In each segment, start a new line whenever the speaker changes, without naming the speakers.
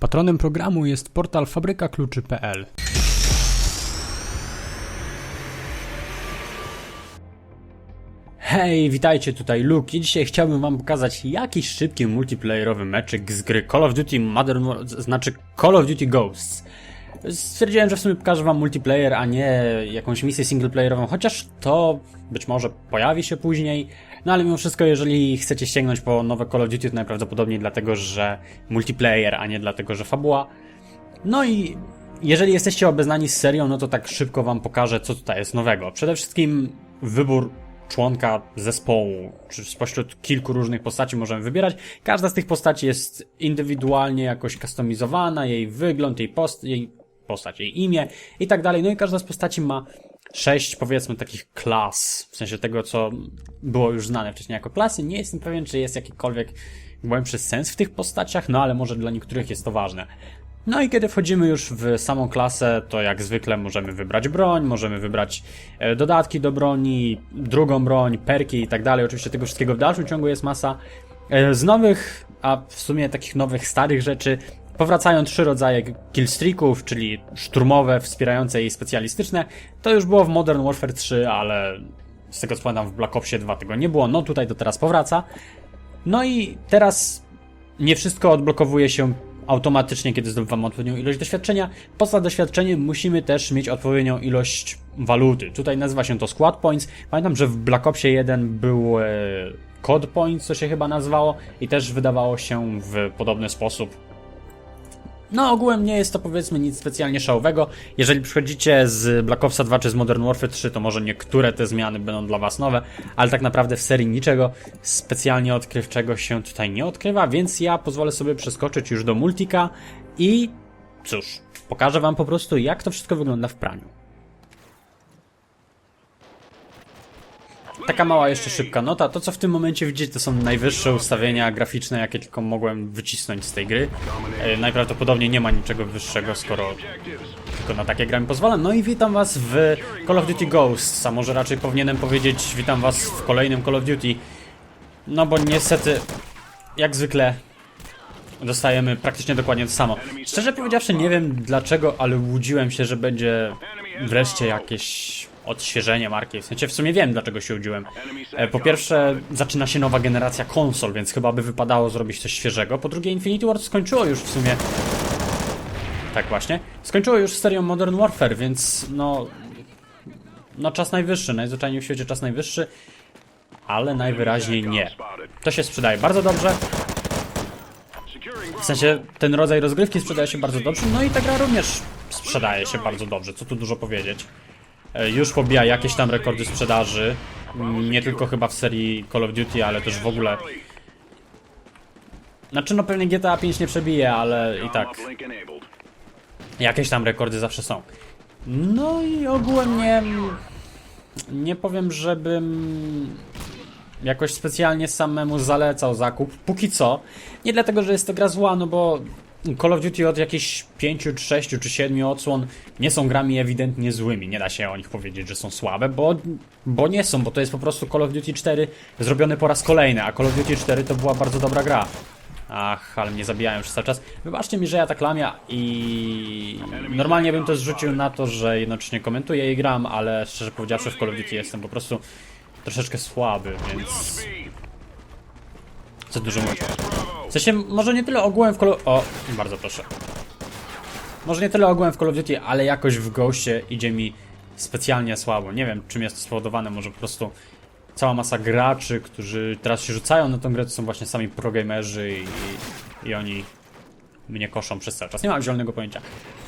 Patronem programu jest portal fabrykakluczy.pl. Hej, witajcie, tutaj Luke i dzisiaj chciałbym wam pokazać jakiś szybki multiplayerowy meczyk z gry Call of Duty Modern War, znaczy Call of Duty Ghosts. Stwierdziłem, że w sumie pokażę wam multiplayer, a nie jakąś misję singleplayerową, chociaż to być może pojawi się później. No ale mimo wszystko, jeżeli chcecie sięgnąć po nowe Call of Duty, to najprawdopodobniej dlatego, że multiplayer, a nie dlatego, że fabuła. No i jeżeli jesteście obeznani z serią, no to tak szybko wam pokażę, co tutaj jest nowego. Przede wszystkim wybór członka zespołu, czy spośród kilku różnych postaci możemy wybierać. Każda z tych postaci jest indywidualnie jakoś kustomizowana, jej wygląd, jej, post jej postać, jej imię i tak dalej. No i każda z postaci ma sześć, powiedzmy, takich klas, w sensie tego, co było już znane wcześniej jako klasy. Nie jestem pewien, czy jest jakikolwiek głębszy sens w tych postaciach, no ale może dla niektórych jest to ważne. No i kiedy wchodzimy już w samą klasę, to jak zwykle możemy wybrać broń, możemy wybrać e, dodatki do broni, drugą broń, perki i tak dalej. Oczywiście tego wszystkiego w dalszym ciągu jest masa. E, Z nowych, a w sumie takich nowych, starych rzeczy, powracają trzy rodzaje killstreaków, czyli szturmowe, wspierające i specjalistyczne. To już było w Modern Warfare 3, ale z tego co pamiętam w Black Opsie 2 tego nie było. No tutaj to teraz powraca. No i teraz nie wszystko odblokowuje się automatycznie, kiedy zdobywamy odpowiednią ilość doświadczenia. Poza doświadczeniem musimy też mieć odpowiednią ilość waluty. Tutaj nazywa się to Squad Points. Pamiętam, że w Black Opsie 1 był e, Code Points, co się chyba nazywało i też wydawało się w podobny sposób. No, ogółem nie jest to powiedzmy nic specjalnie szałowego. Jeżeli przychodzicie z Black Opsa 2 czy z Modern Warfare 3, to może niektóre te zmiany będą dla Was nowe, ale tak naprawdę w serii niczego specjalnie odkrywczego się tutaj nie odkrywa, więc ja pozwolę sobie przeskoczyć już do Multika i cóż, pokażę Wam po prostu jak to wszystko wygląda w praniu. Taka mała jeszcze szybka nota. To co w tym momencie widzicie to są najwyższe ustawienia graficzne jakie tylko mogłem wycisnąć z tej gry. E, najprawdopodobniej nie ma niczego wyższego skoro tylko na takie gramy pozwalam. No i witam was w Call of Duty Ghosts, a może raczej powinienem powiedzieć witam was w kolejnym Call of Duty. No bo niestety, jak zwykle, dostajemy praktycznie dokładnie to samo. Szczerze powiedziawszy nie wiem dlaczego, ale łudziłem się, że będzie wreszcie jakieś odświeżenie marki. W sensie w sumie wiem dlaczego się łudziłem. E, Po pierwsze zaczyna się nowa generacja konsol, więc chyba by wypadało zrobić coś świeżego. Po drugie Infinity Ward skończyło już w sumie tak właśnie. Skończyło już serią Modern Warfare, więc no. No, czas najwyższy, najzwyczajniej w świecie czas najwyższy, ale najwyraźniej nie. To się sprzedaje bardzo dobrze. W sensie ten rodzaj rozgrywki sprzedaje się bardzo dobrze, no i ta gra również sprzedaje się bardzo dobrze, co tu dużo powiedzieć. E, Już pobija jakieś tam rekordy sprzedaży, mm, nie tylko chyba w serii Call of Duty, ale też w ogóle. Znaczy no pewnie GTA 5 nie przebije, ale i tak jakieś tam rekordy zawsze są. No i ogółem nie. Nie powiem, żebym jakoś specjalnie samemu zalecał zakup. Póki co. Nie dlatego, że jest to gra zła, no bo Call of Duty od jakichś 5, czy 6, czy 7 odsłon nie są grami ewidentnie złymi. Nie da się o nich powiedzieć, że są słabe, bo, bo nie są, bo to jest po prostu Call of Duty 4 zrobiony po raz kolejny, a Call of Duty 4 to była bardzo dobra gra. Ach, ale mnie zabijają przez cały czas. Wybaczcie mi, że ja tak lamia i normalnie bym to zrzucił na to, że jednocześnie komentuję i gram, ale szczerze powiedziawszy w Call of Duty jestem po prostu troszeczkę słaby, więc... Co dużo mówić. W sensie, może nie tyle ogółem w Call of... O, bardzo proszę. Może nie tyle ogółem w Call of Duty, ale jakoś w Ghostie idzie mi specjalnie słabo. Nie wiem, czym jest to spowodowane, może po prostu cała masa graczy, którzy teraz się rzucają na tą grę, to są właśnie sami progamerzy i, i oni mnie koszą przez cały czas. Nie mam zielonego pojęcia.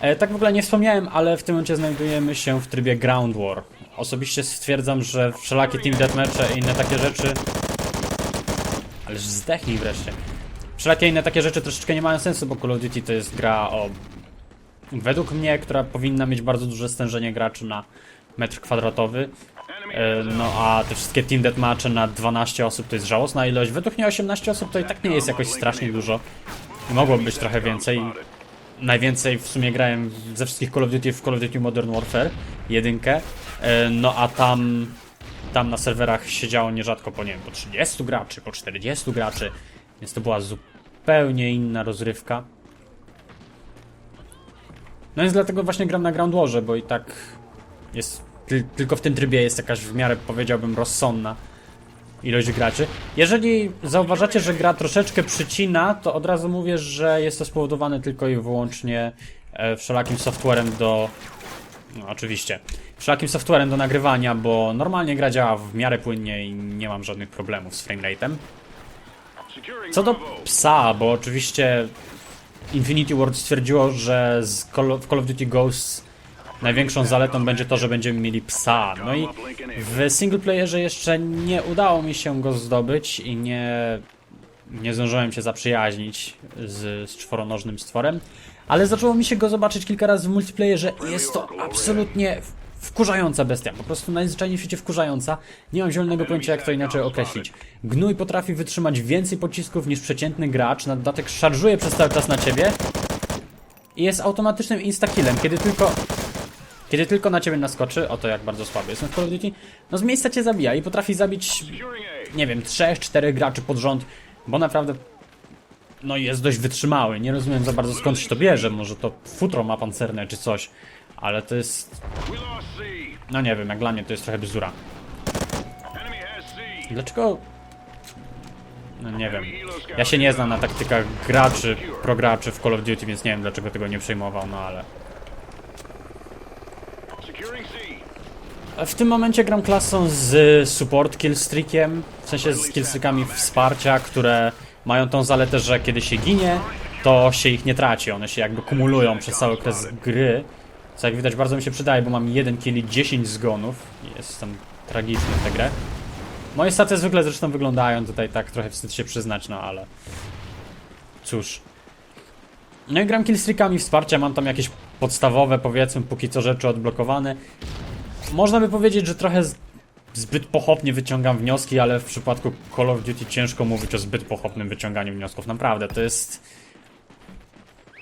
E, tak w ogóle nie wspomniałem, ale w tym momencie znajdujemy się w trybie Ground War. Osobiście stwierdzam, że wszelakie Team Deathmatche i inne takie rzeczy... Ależ zdechnij wreszcie. Wszelakie inne takie rzeczy troszeczkę nie mają sensu, bo Call of Duty to jest gra o... Według mnie, która powinna mieć bardzo duże stężenie graczy na metr kwadratowy. E, No a te wszystkie Team Deathmatche na 12 osób to jest żałosna ilość. Według mnie 18 osób to i tak nie jest jakoś strasznie dużo. Mogłoby być trochę więcej. Najwięcej w sumie grałem ze wszystkich Call of Duty w Call of Duty Modern Warfare jedynkę. E, No a tam tam na serwerach siedziało nierzadko po nie wiem, po 30 graczy, po 40 graczy, więc to była zupełnie inna rozrywka. No więc dlatego właśnie gram na Ground Warze, bo i tak jest, ty, tylko w tym trybie jest jakaś w miarę, powiedziałbym, rozsądna ilość graczy. Jeżeli zauważacie, że gra troszeczkę przycina, to od razu mówię, że jest to spowodowane tylko i wyłącznie e, wszelakim softwarem do... No, oczywiście. Wszelakim softwarem do nagrywania, bo normalnie gra działa w miarę płynnie i nie mam żadnych problemów z framerate'em. Co do psa, bo oczywiście Infinity Ward stwierdziło, że Call of, Call of Duty Ghosts największą zaletą będzie to, że będziemy mieli psa. No i w singleplayerze jeszcze nie udało mi się go zdobyć i nie, nie zdążyłem się zaprzyjaźnić z, z czworonożnym stworem, ale zaczęło mi się go zobaczyć kilka razy w multiplayerze i jest to absolutnie wkurzająca bestia, po prostu najzwyczajniej w świecie wkurzająca. Nie mam zielonego pojęcia jak to inaczej określić. Gnój potrafi wytrzymać więcej pocisków niż przeciętny gracz, na dodatek szarżuje przez cały czas na ciebie i jest automatycznym instakillem, kiedy tylko kiedy tylko na ciebie naskoczy, oto jak bardzo słaby jestem w Call of Duty, no z miejsca cię zabija i potrafi zabić, nie wiem, 3-4 graczy pod rząd, bo naprawdę, no jest dość wytrzymały. Nie rozumiem za bardzo skąd się to bierze, może to futro ma pancerne czy coś, ale to jest, no nie wiem, jak dla mnie to jest trochę bzdura. Dlaczego, no nie wiem, ja się nie znam na taktykach graczy, prograczy w Call of Duty, więc nie wiem dlaczego tego nie przejmował, no ale... W tym momencie gram klasą z support killstreakiem, w sensie z killstreakami wsparcia, które mają tą zaletę, że kiedy się ginie, to się ich nie traci, one się jakby kumulują przez cały okres gry. Co jak widać bardzo mi się przydaje, bo mam 1 kill i 10 zgonów. Jestem tragiczny w tę grę. Moje staty zwykle zresztą wyglądają tutaj tak, trochę wstyd się przyznać, no ale... Cóż. No i gram killstreakami wsparcia, mam tam jakieś podstawowe, powiedzmy, póki co rzeczy odblokowane. Można by powiedzieć, że trochę zbyt pochopnie wyciągam wnioski, ale w przypadku Call of Duty ciężko mówić o zbyt pochopnym wyciąganiu wniosków. Naprawdę, to jest...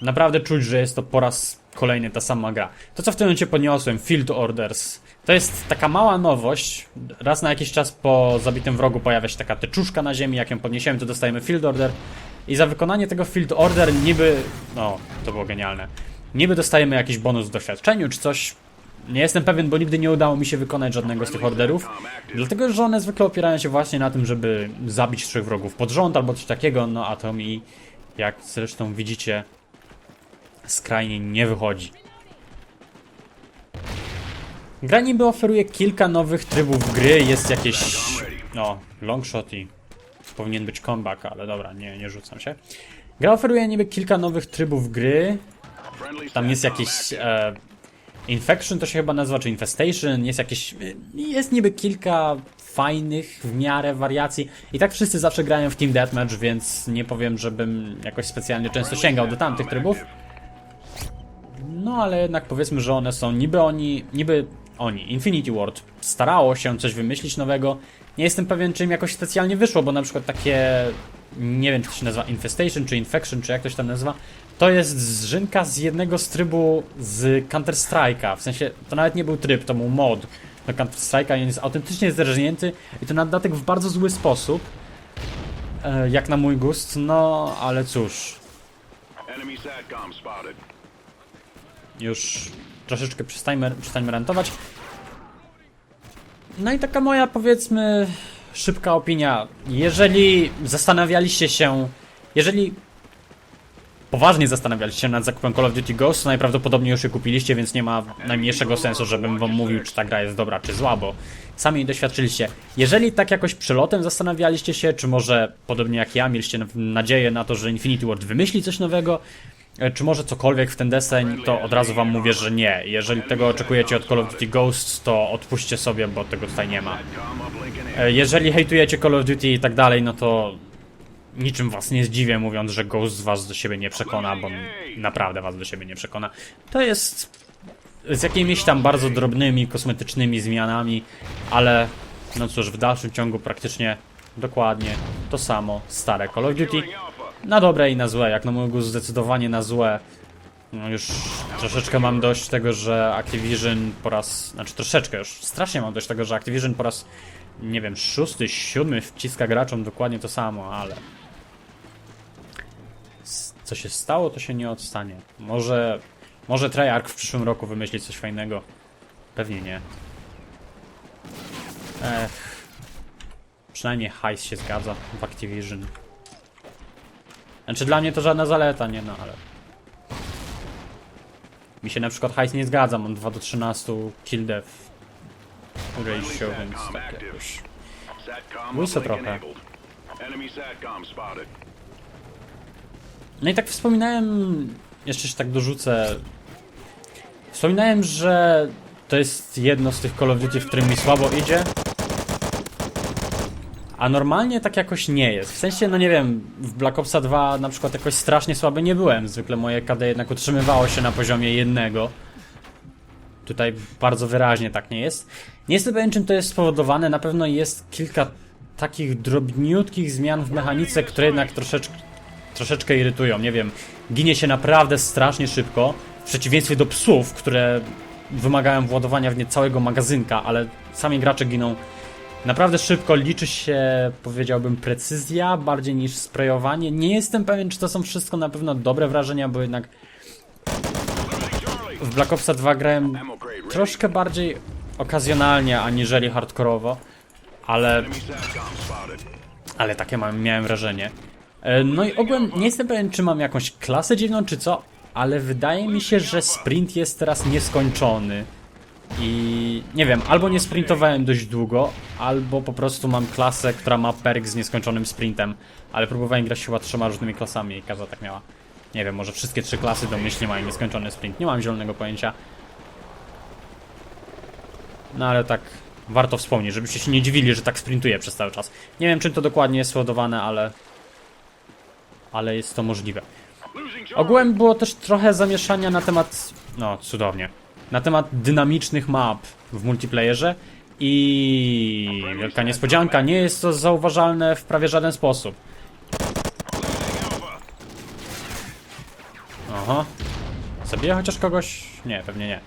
Naprawdę czuć, że jest to po raz kolejny ta sama gra. To, co w tym momencie podniosłem, Field Orders, to jest taka mała nowość. Raz na jakiś czas po zabitym wrogu pojawia się taka teczuszka na ziemi, jak ją podniesiemy, to dostajemy Field Order. I za wykonanie tego Field Order niby... No, to było genialne. Niby dostajemy jakiś bonus w doświadczeniu, czy coś... Nie jestem pewien, bo nigdy nie udało mi się wykonać żadnego z tych orderów. Dlatego, że one zwykle opierają się właśnie na tym, żeby zabić trzech wrogów pod rząd albo coś takiego, no a to mi, jak zresztą widzicie, skrajnie nie wychodzi. Gra niby oferuje kilka nowych trybów gry, jest jakieś... No, longshot i powinien być comeback, ale dobra, nie, nie rzucam się. Gra oferuje niby kilka nowych trybów gry, tam jest jakieś e, Infection to się chyba nazywa, czy Infestation, jest jakieś, jest niby kilka fajnych w miarę wariacji i tak wszyscy zawsze grają w Team Deathmatch, więc nie powiem, żebym jakoś specjalnie często sięgał do tamtych trybów. No ale jednak powiedzmy, że one są niby oni, niby oni, Infinity Ward starało się coś wymyślić nowego. Nie jestem pewien, czy im jakoś specjalnie wyszło, bo na przykład takie, nie wiem, czy to się nazywa Infestation, czy Infection, czy jak to się tam nazywa, to jest zżynka z jednego z trybu z Counter Strike'a. W sensie, to nawet nie był tryb, to był mod do Counter Strike'a i on jest autentycznie zerżnięty i to na dodatek w bardzo zły sposób. E, jak na mój gust, no ale cóż,
Enemy SATCOM spotted.
Już troszeczkę przestańmy, przestańmy rentować. No i taka moja, powiedzmy, szybka opinia. Jeżeli zastanawialiście się, jeżeli poważnie zastanawialiście się nad zakupem Call of Duty Ghost, to najprawdopodobniej już je kupiliście, więc nie ma najmniejszego sensu, żebym wam mówił, czy ta gra jest dobra, czy zła, bo sami jej doświadczyliście. Jeżeli tak jakoś przelotem zastanawialiście się, czy może podobnie jak ja, mieliście na- nadzieję na to, że Infinity Ward wymyśli coś nowego, czy może cokolwiek w ten deseń, to od razu wam mówię, że nie. Jeżeli tego oczekujecie od Call of Duty Ghosts, to odpuśćcie sobie, bo tego tutaj nie ma. E, Jeżeli hejtujecie Call of Duty i tak dalej, no to niczym was nie zdziwię, mówiąc, że Ghost was do siebie nie przekona, bo naprawdę was do siebie nie przekona. To jest z jakimiś tam bardzo drobnymi, kosmetycznymi zmianami, ale no cóż, w dalszym ciągu praktycznie dokładnie to samo stare Call of Duty. Na dobre i na złe, jak na mój gust zdecydowanie na złe. No już troszeczkę mam dość tego, że Activision po raz, znaczy troszeczkę już, strasznie mam dość tego, że Activision po raz, nie wiem, szósty, siódmy wciska graczom dokładnie to samo, ale... Co się stało, to się nie odstanie. Może, Może Treyarch w przyszłym roku wymyśli coś fajnego. Pewnie nie. Ech. Przynajmniej hajs się zgadza w Activision. Znaczy dla mnie to żadna zaleta, nie no, ale... Mi się na przykład hajs nie zgadza, mam 2 do 13 kill death ratio, więc tak jakoś...
Uplink
trochę. No i tak wspominałem, jeszcze się tak dorzucę. Wspominałem, że to jest jedno z tych Call of Duty, w którym mi słabo idzie. A normalnie tak jakoś nie jest. W sensie, no nie wiem, w Black Opsa 2 na przykład jakoś strasznie słaby nie byłem. Zwykle moje KD jednak utrzymywało się na poziomie jednego. Tutaj bardzo wyraźnie tak nie jest. Nie jestem pewien, czym to jest spowodowane. Na pewno jest kilka takich drobniutkich zmian w mechanice, które jednak troszeczkę troszeczkę irytują. Nie wiem, ginie się naprawdę strasznie szybko. W przeciwieństwie do psów, które wymagają władowania w nie całego magazynka, ale sami gracze giną naprawdę szybko. Liczy się, powiedziałbym, precyzja bardziej niż sprayowanie. Nie jestem pewien, czy to są wszystko na pewno dobre wrażenia, bo jednak w Black Opsa 2 grałem troszkę bardziej okazjonalnie, aniżeli hardkorowo, ale ale takie mam, miałem wrażenie. E, No i ogółem nie jestem pewien, czy mam jakąś klasę dziwną, czy co, ale wydaje mi się, że sprint jest teraz nieskończony. I nie wiem, albo nie sprintowałem dość długo, albo po prostu mam klasę, która ma perk z nieskończonym sprintem. Ale próbowałem grać chyba trzema różnymi klasami i każda tak miała. Nie wiem, może wszystkie trzy klasy domyślnie mają nieskończony sprint. Nie mam zielonego pojęcia. No ale tak warto wspomnieć, żebyście się nie dziwili, że tak sprintuje przez cały czas. Nie wiem, czym to dokładnie jest ładowane, ale... Ale jest to możliwe. Ogółem było też trochę zamieszania na temat... No, cudownie. Na temat dynamicznych map w multiplayerze i... Wielka niespodzianka, nie jest to zauważalne w prawie żaden sposób. Aha. Zabiję chociaż kogoś? Nie, pewnie nie.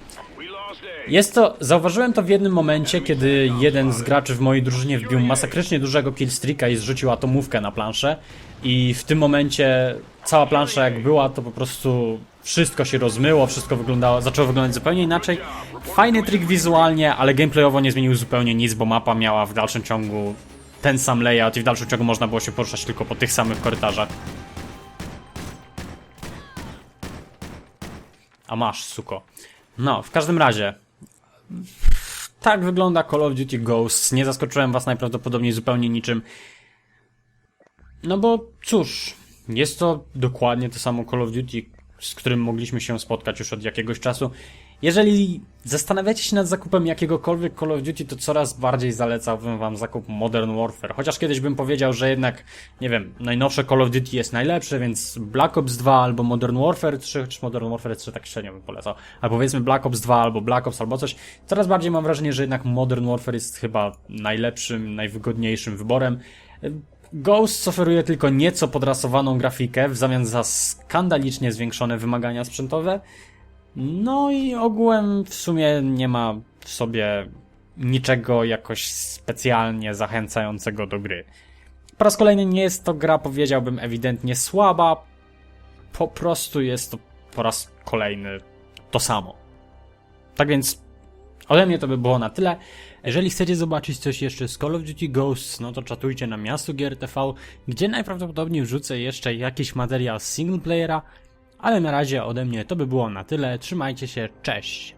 Jest to, zauważyłem to w jednym momencie, kiedy jeden z graczy w mojej drużynie wbił masakrycznie dużego killstreaka i zrzucił atomówkę na planszę i w tym momencie cała plansza jak była, to po prostu wszystko się rozmyło, wszystko wyglądało, zaczęło wyglądać zupełnie inaczej. Fajny trik wizualnie, ale gameplayowo nie zmienił zupełnie nic, bo mapa miała w dalszym ciągu ten sam layout i w dalszym ciągu można było się poruszać tylko po tych samych korytarzach. A masz, suko. No, w każdym razie, tak wygląda Call of Duty Ghosts. Nie zaskoczyłem was najprawdopodobniej zupełnie niczym. No bo cóż, jest to dokładnie to samo Call of Duty, z którym mogliśmy się spotkać już od jakiegoś czasu. Jeżeli zastanawiacie się nad zakupem jakiegokolwiek Call of Duty, to coraz bardziej zalecałbym wam zakup Modern Warfare. Chociaż kiedyś bym powiedział, że jednak, nie wiem, najnowsze Call of Duty jest najlepsze, więc Black Ops 2 albo Modern Warfare 3, czy Modern Warfare 3 tak średnio bym polecał. Albo powiedzmy Black Ops 2 albo Black Ops albo coś. Coraz bardziej mam wrażenie, że jednak Modern Warfare jest chyba najlepszym, najwygodniejszym wyborem. Ghost oferuje tylko nieco podrasowaną grafikę w zamian za skandalicznie zwiększone wymagania sprzętowe. No i ogółem w sumie nie ma w sobie niczego jakoś specjalnie zachęcającego do gry. Po raz kolejny nie jest to gra, powiedziałbym, ewidentnie słaba. Po prostu jest to po raz kolejny to samo. Tak więc ode mnie to by było na tyle. Jeżeli chcecie zobaczyć coś jeszcze z Call of Duty Ghosts, no to czatujcie na miasto GRTV, gdzie najprawdopodobniej wrzucę jeszcze jakiś materiał z singleplayera, ale na razie ode mnie to by było na tyle. Trzymajcie się, cześć!